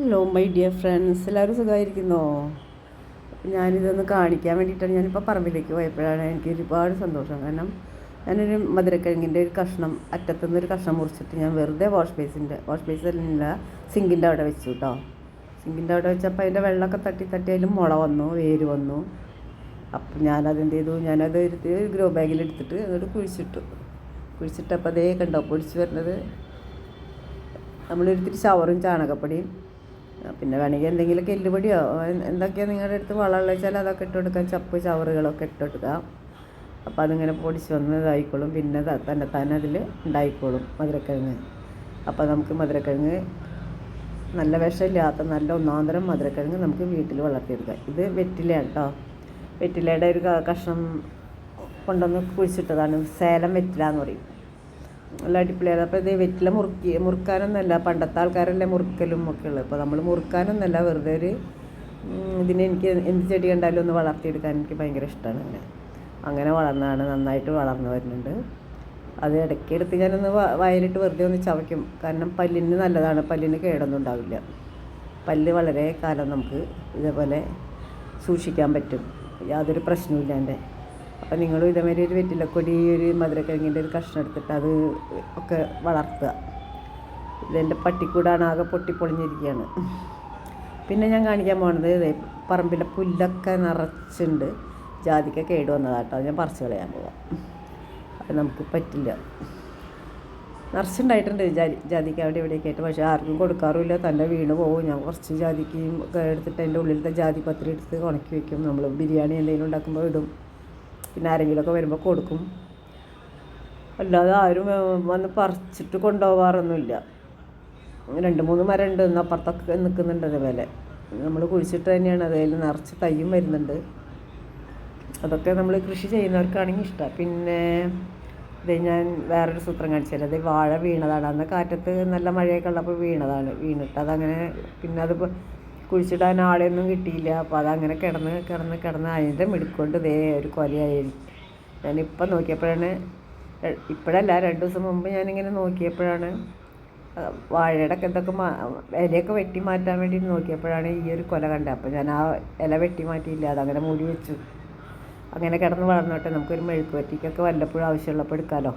Hello my dear friends എല്ലാവരും സുഖമായിരിക്കുന്നോ? ഞാനിതൊന്ന് കാണിക്കാൻ വേണ്ടിയിട്ടാണ് ഞാനിപ്പോൾ പറമ്പിലേക്ക് പോയപ്പോഴാണ് എനിക്ക് ഒരുപാട് സന്തോഷം. കാരണം ഞാനൊരു മധുരക്കിഴങ്ങിന്റെ ഒരു കഷ്ണം അറ്റത്തുനിന്ന് ഒരു കഷ്ണം മുറിച്ചിട്ട് ഞാൻ വെറുതെ വാഷ് ബേസിന്റെ വാഷ് ബേസിലല്ല സിങ്കിന്റെ അവിടെ വെച്ചു കേട്ടോ സിങ്കിന്റെ അവിടെ വെച്ചപ്പോൾ അതിന്റെ വെള്ളമൊക്കെ തട്ടി തട്ടി അതിൽ മുള വന്നു വേര് വന്നു. അപ്പം ഞാനതെന്ത് ചെയ്തു? ഞാനത് ഒരു ഒരു ഗ്രോ ബാഗിൽ എടുത്തിട്ട് അങ്ങോട്ട് കുഴിച്ചിട്ടു. കുഴിച്ചിട്ടപ്പോൾ അതേ കണ്ടോ പൊടിച്ച് വരുന്നത്. നമ്മളെടുത്തിട്ട് ഷവറും ചാണകപ്പൊടിയും പിന്നെ വേണമെങ്കിൽ എന്തെങ്കിലും എല്ലുപൊടിയോ എ- എന്തൊക്കെയാണ് നിങ്ങളുടെ അടുത്ത് വളമുള്ള വെച്ചാൽ അതൊക്കെ ഇട്ട് കൊടുക്കാം. ചപ്പ് ചവറുകളൊക്കെ ഇട്ട് കൊടുക്കാം. അപ്പോൾ അതിങ്ങനെ പൊടിച്ച് വന്ന് ഇതായിക്കോളും. പിന്നെ തന്നെ തന്നെ അതിൽ ഉണ്ടായിക്കോളും മധുരക്കിഴങ്ങ്. അപ്പോൾ നമുക്ക് മധുരക്കിഴങ്ങ് നല്ല വിഷമില്ലാത്ത നല്ല ഒന്നാന്തരം മധുരക്കിഴങ്ങ് നമുക്ക് വീട്ടിൽ വളർത്തിയെടുക്കാം. ഇത് വെറ്റില കേട്ടോ. വെറ്റിലയുടെ ഒരു കഷ്ണം കൊണ്ടുവന്ന് കുഴിച്ചിട്ടതാണ്. സേലം വെറ്റില എന്ന് പറയും. നല്ല അടിപൊളിയാണ് അപ്പോൾ ഇത് വെറ്റില മുറുക്കി മുറുക്കാനൊന്നല്ല പണ്ടത്തെ ആൾക്കാരല്ലേ മുറുക്കലും ഒക്കെ ഉള്ളത് അപ്പോൾ നമ്മൾ മുറുക്കാനൊന്നല്ല വെറുതെ ഒരു ഇതിനെ എനിക്ക് എന്ത് ചെടി കണ്ടാലും ഒന്ന് വളർത്തിയെടുക്കാൻ എനിക്ക് ഭയങ്കര ഇഷ്ടമാണ് അങ്ങനെ അങ്ങനെ വളർന്നതാണ് നന്നായിട്ട് വളർന്നു വരുന്നുണ്ട്. അത് ഇടയ്ക്ക് എടുത്ത് ഞാനൊന്ന് വയലിട്ട് വെറുതെ ഒന്ന് ചവയ്ക്കും. കാരണം പല്ലിന് നല്ലതാണ് പല്ലിന് കേടൊന്നും ഉണ്ടാവില്ല. പല്ല് വളരെ കാലം നമുക്ക് ഇതേപോലെ സൂക്ഷിക്കാൻ പറ്റും. യാതൊരു പ്രശ്നവും എന്റെ. അപ്പോൾ നിങ്ങൾ ഇതേമാതിരി ഒരു വെറ്റിലക്കൊടി ഒരു മധുരക്കിഴങ്ങിന്റെ ഒരു കഷ്ണം എടുത്തിട്ട് അത് ഒക്കെ വളർത്തുക. ഇതെന്റെ പട്ടിക്കൂടാണ് ആകെ പൊട്ടിപ്പൊളിഞ്ഞിരിക്കുകയാണ് പിന്നെ ഞാൻ കാണിക്കാൻ പോണത് പറമ്പിലെ പുല്ലൊക്കെ നിറച്ചുണ്ട്. ജാതിക്ക കേട് വന്നതാട്ടോ. ഞാൻ പറിച്ചു കളയാൻ പോവാം. അത് നമുക്ക് പറ്റില്ല. നിറച്ചുണ്ടായിട്ടുണ്ട് ജാതി ജാതിക്ക അവിടെ ഇവിടെയൊക്കെ ആയിട്ട്. പക്ഷേ ആർക്കും കൊടുക്കാറുമില്ല. തന്നെ വീണ് പോകും ഞാൻ കുറച്ച് ജാതിക്കയും എടുത്തിട്ട് അതിന്റെ ഉള്ളിലത്തെ ജാതി പത്രി എടുത്ത് ഉണക്കി വെക്കും. നമ്മൾ ബിരിയാണി എന്തെങ്കിലും ഉണ്ടാക്കുമ്പോൾ ഇടും. പിന്നെ ആരെങ്കിലുമൊക്കെ വരുമ്പോൾ കൊടുക്കും. അല്ലാതെ ആരും വന്ന് പറിച്ചിട്ട് കൊണ്ടുപോകാറൊന്നുമില്ല രണ്ട് മൂന്ന് മരം ഉണ്ട് ഇന്ന് അപ്പുറത്തൊക്കെ നിൽക്കുന്നുണ്ട് അതേപോലെ നമ്മൾ കുഴിച്ചിട്ട് തന്നെയാണ് അതിൽ നിറച്ച് തയ്യും വരുന്നുണ്ട്. അതൊക്കെ നമ്മൾ കൃഷി ചെയ്യുന്നവർക്കാണെങ്കിൽ ഇഷ്ടമാണ് പിന്നെ ഇത് ഞാൻ വേറൊരു സൂത്രം കാണിച്ചത് അത് വാഴ വീണതാണ്. അന്ന് കാറ്റത്ത് നല്ല മഴയൊക്കെ ഉള്ളപ്പോൾ വീണതാണ്. വീണിട്ട് അതങ്ങനെ പിന്നെ അത് കുഴിച്ചിടാൻ ആളെയൊന്നും കിട്ടിയില്ല. അപ്പോൾ അതങ്ങനെ കിടന്ന് കിടന്ന് കിടന്ന് അതിന്റെ മിടുക്കൊണ്ട് ദേ ഒരു കൊലയായി. ഞാനിപ്പം നോക്കിയപ്പോഴാണ് ഇപ്പോഴല്ല രണ്ട് ദിവസം മുമ്പ് ഞാനിങ്ങനെ നോക്കിയപ്പോഴാണ് വാഴയുടെ മാ ഇലയൊക്കെ വെട്ടി മാറ്റാൻ വേണ്ടി നോക്കിയപ്പോഴാണ് ഈ ഒരു കൊല കണ്ടത്. അപ്പോൾ ഞാൻ ആ ഇല വെട്ടി മാറ്റിയില്ല അതങ്ങനെ മൂടി വെച്ചു. അങ്ങനെ കിടന്ന് വളർന്നോട്ടെ നമുക്കൊരു മെഴുക്ക് പറ്റിക്കൊക്കെ വല്ലപ്പോഴും ആവശ്യമുള്ളപ്പോൾ എടുക്കാമല്ലോ